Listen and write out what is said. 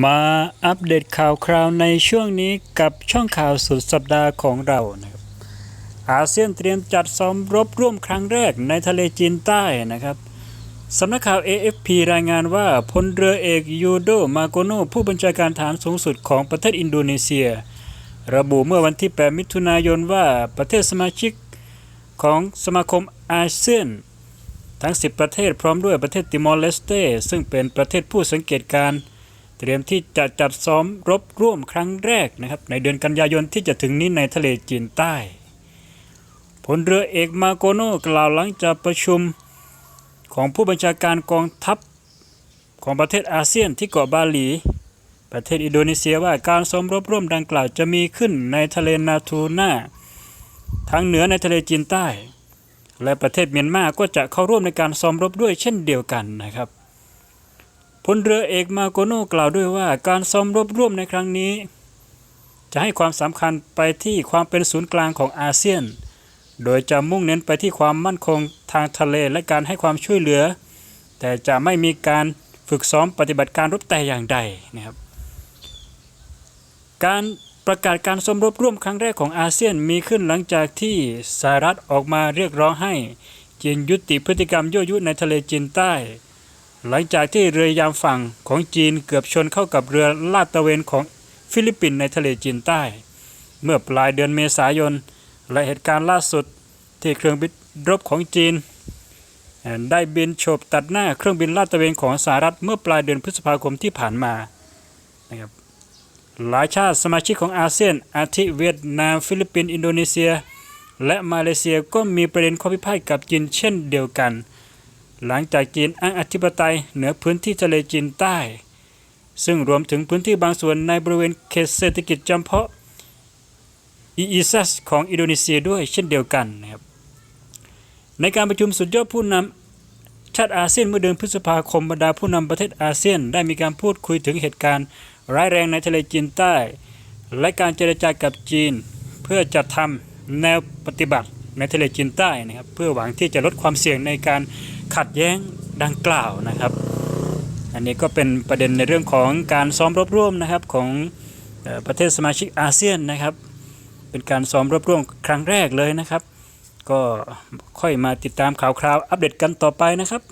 มาอัปเดตข่าวคราวในช่วงนี้กับช่องข่าวสุดสัปดาห์ของเรานะครับอาเซียนเตรียมจัดซ้อมรบร่วมครั้งแรกในทะเลจีนใต้นะครับสำนักข่าว AFP รายงานว่าพลเรือเอกยูโดมาโกโนผู้บัญชาการฐานสูงสุดของประเทศอินโดนีเซีย ระบุเมื่อวันที่ 8 มิถุนายนว่าประเทศสมาชิกของสมาคมอาเซียนทั้ง 10 ประเทศพร้อมด้วยประเทศติมอร์เลสเตซึ่งเป็นประเทศผู้สังเกตการณ์ เตรียมที่จะจัดซ้อมรบร่วมครั้งแรกนะครับ ในเดือนกันยายนที่จะถึงนี้ในทะเลจีนใต้พลเรือเอกมาโกโนกล่าวหลังจากประชุมของผู้บัญชาการกองทัพของประเทศอาเซียนที่เกาะบาหลี ประเทศอินโดนีเซียว่าการซ้อมรบร่วมดังกล่าวจะมีขึ้นในทะเลนาทูน่าทางเหนือในทะเลจีนใต้ และประเทศเมียนมาก็จะเข้าร่วมในการซ้อมรบด้วยเช่นเดียวกันนะครับ พลเรือเอกมาโกโนกล่าวด้วยว่าการซ้อมรบร่วมในครั้งนี้ จะให้ความสำคัญไปที่ความเป็นศูนย์กลางของอาเซียน โดยจะมุ่งเน้นไปที่ความมั่นคงทางทะเลและการให้ความช่วยเหลือ แต่จะไม่มีการฝึกซ้อมปฏิบัติการรบแต่อย่างใดนะครับ การประกาศการสมรบร่วมครั้งแรกของอาเซียนมีขึ้นหลังจากที่สหรัฐออกมาเรียกร้องให้จีนยุติพฤติกรรมยั่วยุในทะเลจีนใต้ หลังจากที่เรือยามฝั่งของจีนเกือบชนเข้ากับเรือลาดตระเวนของฟิลิปปินส์ในทะเลจีนใต้ เมื่อปลายเดือนเมษายน และเหตุการณ์ล่าสุดที่เครื่องบินรบของจีน ได้บินโฉบตัดหน้าเครื่องบินลาดตระเวนของสหรัฐเมื่อปลายเดือนพฤษภาคมที่ผ่านมานะครับหลายชาติสมาชิกของอาเซียน อาทิเวียดนาม ฟิลิปปินส์อินโดนีเซีย และมาเลเซียก็มีประเด็นข้อพิพาทกับจีนเช่นเดียวกัน หลังจากจีนอ้างอธิปไตยเหนือพื้นที่ทะเลจีนใต้ ซึ่งรวมถึงพื้นที่บางส่วนในบริเวณเขตเศรษฐกิจจำเพาะ EEZ ของอินโดนีเซียด้วยเช่นเดียวกันนะครับในการประชุมสุดยอดผู้นำชาติอาเซียนเมื่อเดือนพฤษภาคมบรรดาผู้นำประเทศอาเซียน ได้มีการพูดคุยถึงเหตุการณ์ร้ายแรงในทะเลจีนใต้ และการเจรจากับจีน เพื่อจัดทำแนวปฏิบัติในทะเลจีนใต้นะครับเพื่อหวังที่จะลดความเสี่ยงในการ ขัดแย้งดังกล่าวนะครับ อันนี้ก็เป็นประเด็นในเรื่องของการซ้อมรบร่วมนะครับของประเทศสมาชิกอาเซียนนะครับ เป็นการซ้อมรบร่วมครั้งแรกเลยนะครับ ก็ค่อยมาติดตามข่าวคราวอัปเดตกันต่อไปนะครับ